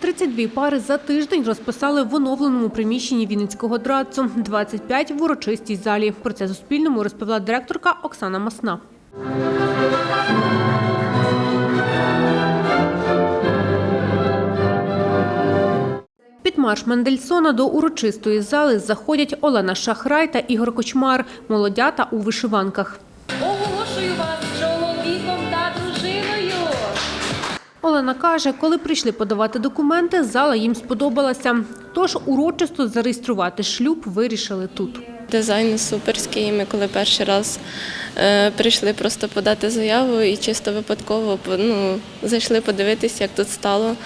32 пари за тиждень розписали в оновленому приміщенні Вінницького драцу, 25 в урочистій залі. Про це Суспільному розповіла директорка Оксана Масна. Під марш Мендельсона до урочистої зали заходять Олена Шахрай та Ігор Кочмар, молодята у вишиванках. Олена каже, коли прийшли подавати документи, зала їм сподобалася. Тож урочисто зареєструвати шлюб вирішили тут. Дизайн суперський. Ми коли перший раз е, прийшли просто подати заяву і чисто випадково ну, зайшли подивитися, як тут стало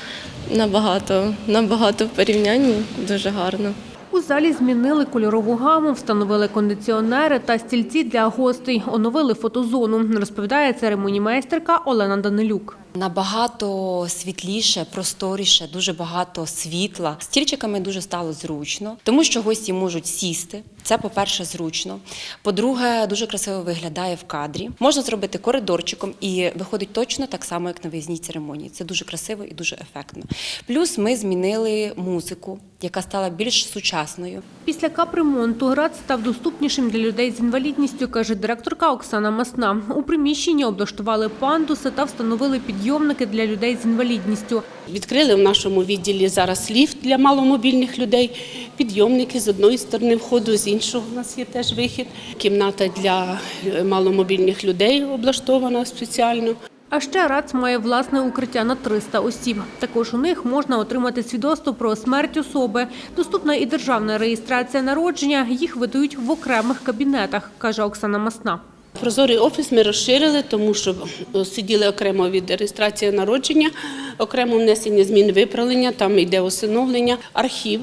набагато, набагато в порівнянні дуже гарно. У залі змінили кольорову гаму, встановили кондиціонери та стільці для гостей, оновили фотозону, розповідає церемонімейстерка Олена Данилюк. Набагато світліше, просторіше, дуже багато світла. Стільчиками дуже стало зручно, тому що гості можуть сісти. Це, по-перше, зручно. По-друге, дуже красиво виглядає в кадрі. Можна зробити коридорчиком і виходить точно так само, як на виїзній церемонії. Це дуже красиво і дуже ефектно. Плюс ми змінили музику, яка стала більш сучасною. Після капремонту град став доступнішим для людей з інвалідністю, каже директорка Оксана Масна. У приміщенні облаштували пандуси та встановили підйомники для людей з інвалідністю. Відкрили в нашому відділі зараз ліфт для маломобільних людей, підйомники з одної сторони входу, з іншого у нас є теж вихід. Кімната для е, маломобільних людей облаштована спеціально. А ще РАЦ має власне укриття на 300 осіб. Також у них можна отримати свідоцтво про смерть особи. Доступна і державна реєстрація народження. Їх видають в окремих кабінетах, каже Оксана Масна. Прозорий офіс ми розширили, тому що е, сиділи окремо від реєстрації народження, окремо внесення змін виправлення, там йде усиновлення, архів.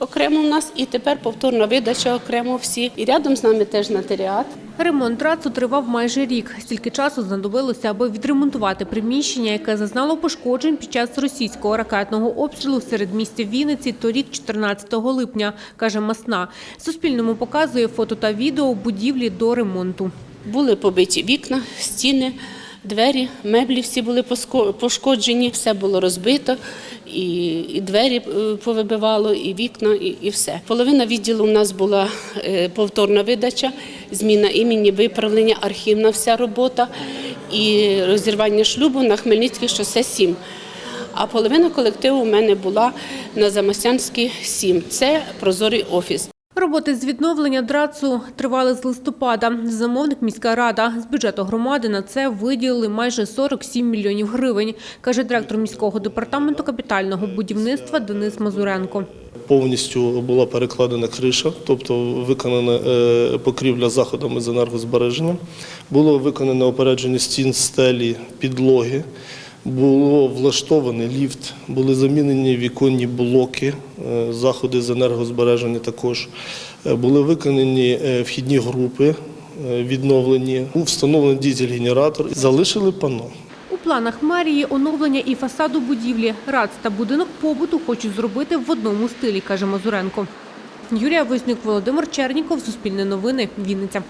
Окремо в нас і тепер повторна видача окремо всі. І рядом з нами теж нотаріат. Ремонт РАЦу тривав майже рік. Стільки часу знадобилося, аби відремонтувати приміщення, яке зазнало пошкоджень під час російського ракетного обстрілу в середмісті Вінниці торік 14 липня, каже Масна. Суспільному показує фото та відео будівлі до ремонту. Були побиті вікна, стіни, двері, меблі всі були пошкоджені, все було розбито, і, і двері е, повибивало, і вікна, і, і все. Половина відділу у нас була е, повторна видача, зміна імені, виправлення, архівна вся робота і розірвання шлюбу на Хмельницькій шосе 7. А половина колективу у мене була на Замостянській 7. Це прозорий офіс. Роботи з відновлення драцу тривали з листопада. Замовник міська рада з бюджету громади на це виділили майже 47 мільйонів гривень, каже директор міського департаменту капітального будівництва Денис Мазуренко. Повністю була перекладена криша, тобто виконана е, покрівля заходами з енергозбереження. Було виконане опередження стін, стелі, підлоги. Було влаштований ліфт, були замінені віконні блоки, е, заходи з енергозбереження також. Е, Були виконані е, вхідні групи, відновлені, був встановлений дізель-генератор, залишили панно. У планах мерії оновлення і фасаду будівлі. РАЦ та будинок побуту хочуть зробити в одному стилі, каже Мазуренко. Юрія Вознюк, Володимир Черніков, Суспільне новини, Вінниця.